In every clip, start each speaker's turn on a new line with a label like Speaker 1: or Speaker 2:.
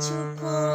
Speaker 1: to pull.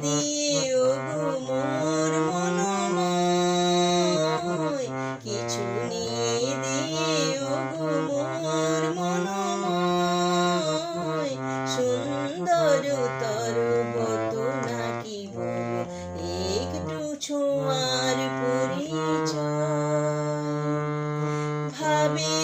Speaker 1: দিও গো মোর মনময় কিছু নিয়ে দিও গো মোর মনময় সুন্দর তরুবত নাকি একটু ছোঁয়ার পরিচয় ভাবে